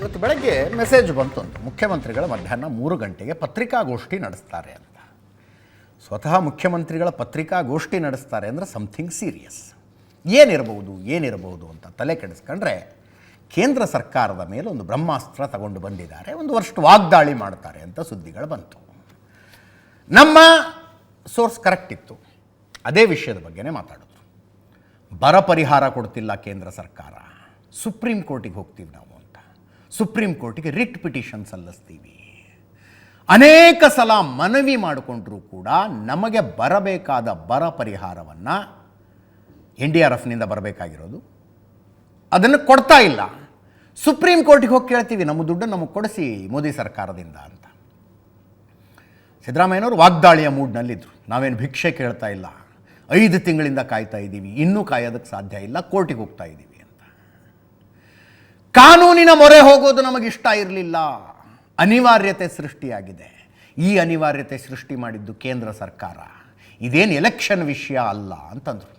ಇವತ್ತು ಬೆಳಗ್ಗೆ ಮೆಸೇಜ್ ಬಂತೊಂದು ಮುಖ್ಯಮಂತ್ರಿಗಳ ಮಧ್ಯಾಹ್ನ ಮೂರು ಗಂಟೆಗೆ ಪತ್ರಿಕಾಗೋಷ್ಠಿ ನಡೆಸ್ತಾರೆ ಅಂತ. ಸ್ವತಃ ಮುಖ್ಯಮಂತ್ರಿಗಳ ಪತ್ರಿಕಾಗೋಷ್ಠಿ ನಡೆಸ್ತಾರೆ ಅಂದರೆ ಸಮಥಿಂಗ್ ಸೀರಿಯಸ್ ಏನಿರಬಹುದು ಏನಿರಬಹುದು ಅಂತ ತಲೆ ಕೆಡಿಸ್ಕೊಂಡ್ರೆ ಕೇಂದ್ರ ಸರ್ಕಾರದ ಮೇಲೆ ಒಂದು ಬ್ರಹ್ಮಾಸ್ತ್ರ ತಗೊಂಡು ಬಂದಿದ್ದಾರೆ. ಒಂದು ವರ್ಷ ವಾಗ್ದಾಳಿ ಮಾಡ್ತಾರೆ ಅಂತ ಸುದ್ದಿಗಳು ಬಂತು. ನಮ್ಮ ಸೋರ್ಸ್ ಕರೆಕ್ಟ್ ಇತ್ತು. ಅದೇ ವಿಷಯದ ಬಗ್ಗೆನೇ ಮಾತಾಡೋದು ಬರ ಪರಿಹಾರ ಕೊಡ್ತಿಲ್ಲ ಕೇಂದ್ರ ಸರ್ಕಾರ. ಸುಪ್ರೀಂ ಕೋರ್ಟಿಗೆ ಹೋಗ್ತೀವಿ ನಾವು. ಅಂತ ಸುಪ್ರೀಂ ಕೋರ್ಟಿಗೆ ರಿಟ್ ಪಿಟಿಷನ್ ಸಲ್ಲಿಸ್ತೀವಿ. ಅನೇಕ ಸಲ ಮನವಿ ಮಾಡಿಕೊಂಡ್ರೂ ಕೂಡ ನಮಗೆ ಬರಬೇಕಾದ ಬರ ಪರಿಹಾರವನ್ನು ಎನ್ ಡಿ ಆರ್ ಎಫ್ನಿಂದ ಬರಬೇಕಾಗಿರೋದು. ಅದನ್ನು ಕೊಡ್ತಾ ಇಲ್ಲ. ಸುಪ್ರೀಂ ಕೋರ್ಟಿಗೆ ಹೋಗಿ ಕೇಳ್ತೀವಿ, ನಮ್ಮ ದುಡ್ಡು ನಮಗೆ ಕೊಡಿಸಿ ಮೋದಿ ಸರ್ಕಾರದಿಂದ ಅಂತ. ಸಿದ್ದರಾಮಯ್ಯನವರು ವಾಗ್ದಾಳಿಯ ಮೂಡ್ನಲ್ಲಿದ್ದರು ನಾವೇನು ಭಿಕ್ಷೆ ಕೇಳ್ತಾ ಇಲ್ಲ. ಐದು ತಿಂಗಳಿಂದ ಕಾಯ್ತಾ ಇದ್ದೀವಿ ಇನ್ನೂ ಕಾಯೋದಕ್ಕೆ ಸಾಧ್ಯ ಇಲ್ಲ. ಕೋರ್ಟಿಗೆ ಹೋಗ್ತಾ ಇದ್ದೀವಿ ಕಾನೂನಿನ ಮೊರೆ ಹೋಗೋದು ನಮಗಿಷ್ಟ ಇರಲಿಲ್ಲ. ಅನಿವಾರ್ಯತೆ ಸೃಷ್ಟಿಯಾಗಿದೆ. ಈ ಅನಿವಾರ್ಯತೆ ಸೃಷ್ಟಿ ಮಾಡಿದ್ದು ಕೇಂದ್ರ ಸರ್ಕಾರ. ಇದೇನು ಎಲೆಕ್ಷನ್ ವಿಷಯ ಅಲ್ಲ ಅಂತಂದರು.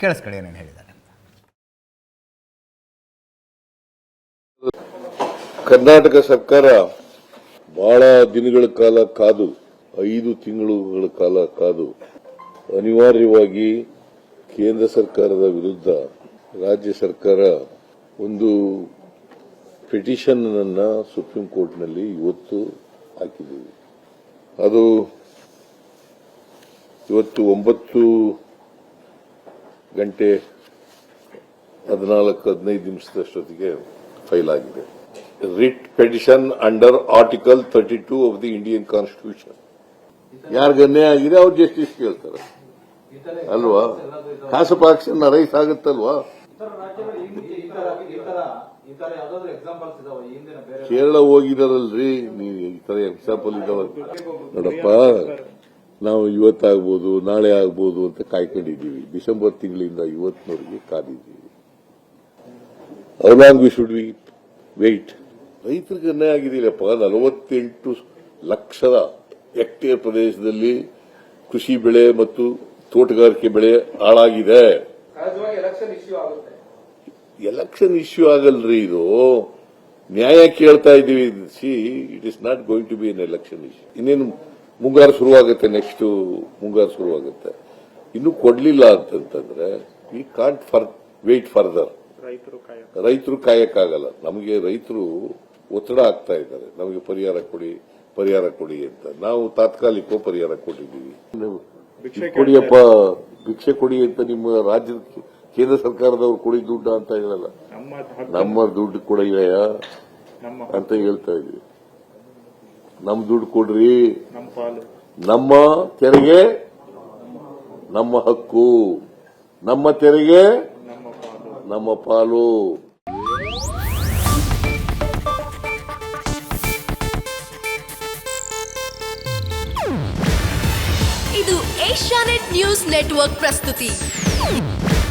ಕೇಳಿಸ್ಕೊಳ್ಳಿ ಏನೇನು ಹೇಳಿದ್ದಾರೆ ಕರ್ನಾಟಕ ಸರ್ಕಾರ ಬಹಳ ದಿನಗಳ ಕಾಲ ಕಾದು, ಐದು ತಿಂಗಳುಗಳ ಕಾಲ ಕಾದು, ಅನಿವಾರ್ಯವಾಗಿ ಕೇಂದ್ರ ಸರ್ಕಾರದ ವಿರುದ್ಧ ರಾಜ್ಯ ಸರ್ಕಾರ ಒಂದು ಪಿಟಿಷನ್ ಸುಪ್ರೀಂ ಕೋರ್ಟ್ನಲ್ಲಿ ಇವತ್ತು ಹಾಕಿದ್ದೀವಿ. ಅದು ಇವತ್ತು ಒಂಬತ್ತು ಗಂಟೆ ಹದಿನಾಲ್ಕು, ಹದಿನೈದು ನಿಮಿಷದಷ್ಟೊತ್ತಿಗೆ ಫೈಲ್ ಆಗಿದೆ. Writ petition under article thirty two of the Indian constitution ಯಾರಿಗೆ ಅನ್ಯಾಯ ಆಗಿದೆ, ಅವ್ರು ಜಸ್ಟಿಸ್ ಕೇಳ್ತಾರೆ. ಅಲ್ವಾ? ಕಾಸು ಆಕ್ಷನ್ ರೈಸ್ ಆಗುತ್ತಲ್ವಾ? ಕೇರಳ ಹೋಗಿದಾರಲ್ರಿ ನೀವು ಈ ತರ ಎಕ್ಸಾಂಪಲ್ ಇದಾವ. ನೋಡಪ್ಪ ನಾವು ಇವತ್ತಾಗ್ಬೋದು ನಾಳೆ ಆಗ್ಬೋದು ಅಂತ ಕಾಯ್ಕೊಂಡಿದ್ದೀವಿ. ಡಿಸೆಂಬರ್ ತಿಂಗಳಿಂದ ಇವತ್ತಿನವರೆಗೆ ಕಾದಿದ್ದೀವಿ. Long we should we wait ರೈತರಿಗೆ ಅನ್ಯಾಯ ಆಗಿದೆಯಲ್ಲಪ್ಪ ನಲವತ್ತೆಂಟು ಲಕ್ಷದ ಹೆಕ್ಟೇರ್ ಪ್ರದೇಶದಲ್ಲಿ ಕೃಷಿ ಬೆಳೆ ಮತ್ತು ತೋಟಗಾರಿಕೆ ಬೆಳೆ ಹಾಳಾಗಿದೆ. ಎಲೆಕ್ಷನ್ ಇಶ್ಯೂ ಆಗಲ್ರಿ ಇದು. ನ್ಯಾಯ ಕೇಳ್ತಾ ಇದ್ದೀವಿ. See it is not going to be an election issue ಇನ್ನೇನು ಮುಂಗಾರು ಶುರುವಾಗುತ್ತೆ ನೆಕ್ಸ್ಟ್ ಮುಂಗಾರು ಶುರುವಾಗುತ್ತೆ. ಇನ್ನು ಕೊಡ್ಲಿಲ್ಲ ಅಂತಂದ್ರೆ we can't for wait further ರೈತರು ಕಾಯಕ್ಕಾಗಲ್ಲ. ನಮಗೆ ರೈತರು ಒತ್ತಡ ಆಗ್ತಾ ಇದ್ದಾರೆ. ನಮಗೆ ಪರಿಹಾರ ಕೊಡಿ ಪರಿಹಾರ ಕೊಡಿ ಅಂತ. ನಾವು ತಾತ್ಕಾಲಿಕ ಪರಿಹಾರ ಕೊಟ್ಟಿದ್ದೀವಿ. ಕೊಡಿಯಪ್ಪ ಭಿಕ್ಷೆ ಕೊಡಿ ಅಂತ ನಿಮ್ಮ ರಾಜ್ಯದ ಕೇಂದ್ರ ಸರ್ಕಾರದವ್ರು ಕೊಡಿ ದುಡ್ಡು ಅಂತ ಹೇಳಲ್ಲ. ನಮ್ಮ ದುಡ್ಡು ಕೊಡಯ್ಯ ಅಂತ ಹೇಳ್ತಾ ಇದ್ವಿ. ನಮ್ ದುಡ್ಡು ಕೊಡ್ರಿ. ನಮ್ಮ ತೆರಿಗೆ ನಮ್ಮ ಹಕ್ಕು. ನಮ್ಮ ತೆರಿಗೆ ನಮ್ಮ ಪಾಲು. ನಮ್ಮ ಪಾಲು. ಇದು ಏಷ್ಯಾನೆಟ್ ನ್ಯೂಸ್ ನೆಟ್ವರ್ಕ್ ಪ್ರಸ್ತುತಿ.